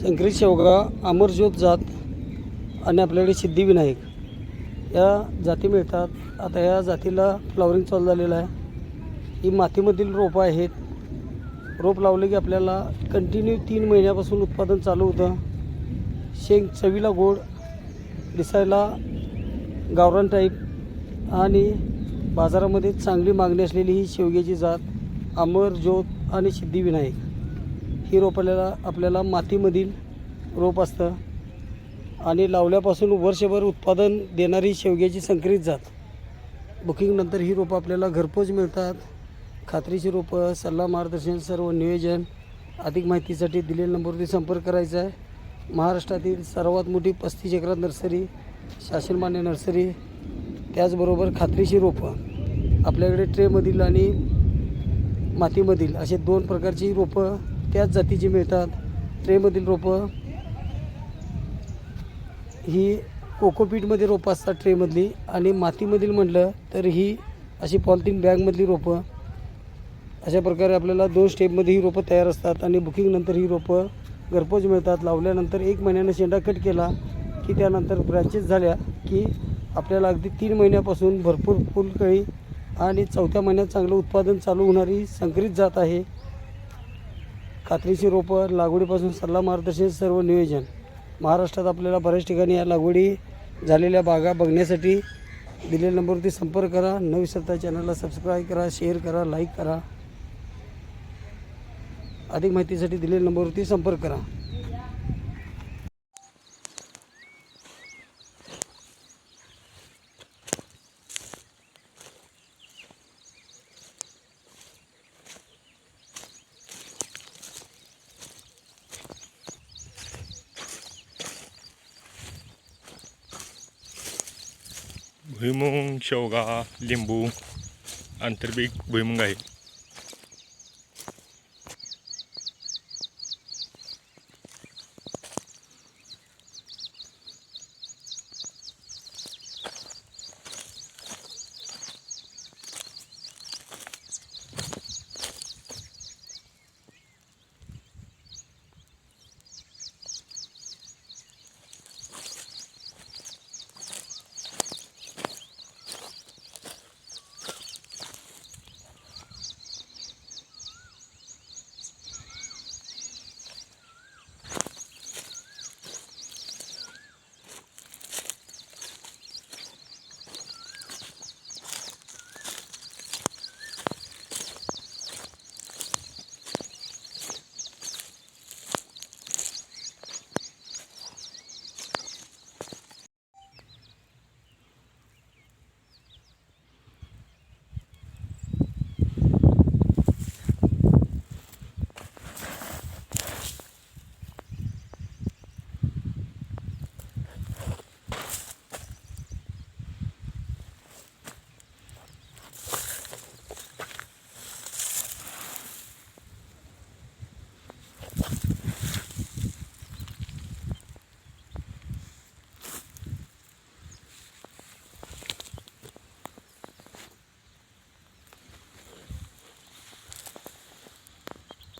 संकरित शेवगा अमरज्योत जात आणि आपल्याकडे सिद्धिविनायक या जाती मिळतात. आता या जातीला फ्लॉवरिंग चालू झालेलं आहे. ही मातीमधील रोपं आहेत. रोप लावले की आपल्याला कंटिन्यू तीन महिन्यापासून उत्पादन चालू होतं. शेंग चवीला गोड दिसायला गावरान टाईप आणि बाजारामध्ये चांगली मागणी असलेली ही शेवग्याची जात अमर ज्योत आणि सिद्धिविनायक. ही रोप आपल्याला आपल्याला मातीमधील रोप असतं. आणि लावल्यापासून वर्षभर उत्पादन देणारी शेवग्याची संकरित जात. बुकिंगनंतर ही रोपं आपल्याला घरपोच मिळतात. खात्रीची रोपं सल्ला मार्गदर्शन सर्व नियोजन अधिक माहितीसाठी दिलेल्या नंबरवरती संपर्क करायचा आहे. महाराष्ट्रातील सर्वात मोठी पस्तीस एकरात नर्सरी शासनमान्य नर्सरी त्याचबरोबर खात्रीची रोपं. आपल्याकडे ट्रेमधील आणि मातीमधील असे दोन प्रकारची रोपं त्याच जातीची मिळतात ट्रेमधील रोपं ही कोकोपीटमध्ये रोपं असतात ट्रेमधली आणि मातीमधील म्हटलं तर ही अशी पॉलिथिन बॅगमधली रोपं. अशा प्रकारे आपल्याला दोन स्टेपमध्ये ही रोपं तयार असतात आणि बुकिंगनंतर ही रोपं घरपोच मिळतात. लावल्यानंतर एक महिन्यानं शेंडा कट केला की त्यानंतर ब्रँचेस झाल्या की आपल्याला अगदी तीन महिन्यापासून भरपूर फुलकळी आणि चौथ्या महिन्यात चांगलं उत्पादन चालू होणारी संकरित जात आहे. कात्रीची रोपं लागवडीपासून सल्ला मार्गदर्शन सर्व नियोजन. महाराष्ट्रात आपल्याला बऱ्याच ठिकाणी या लागवडी झालेल्या बागा बघण्यासाठी दिलेल्या नंबरवरती संपर्क करा. न विसरता चॅनलला सबस्क्राईब करा शेअर करा लाईक करा. अधिक माहितीसाठी दिलेल्या नंबरवरती संपर्क करा. भुईमुंग शेवगा लिंबू आंतरपीक भुईमुंग आहे.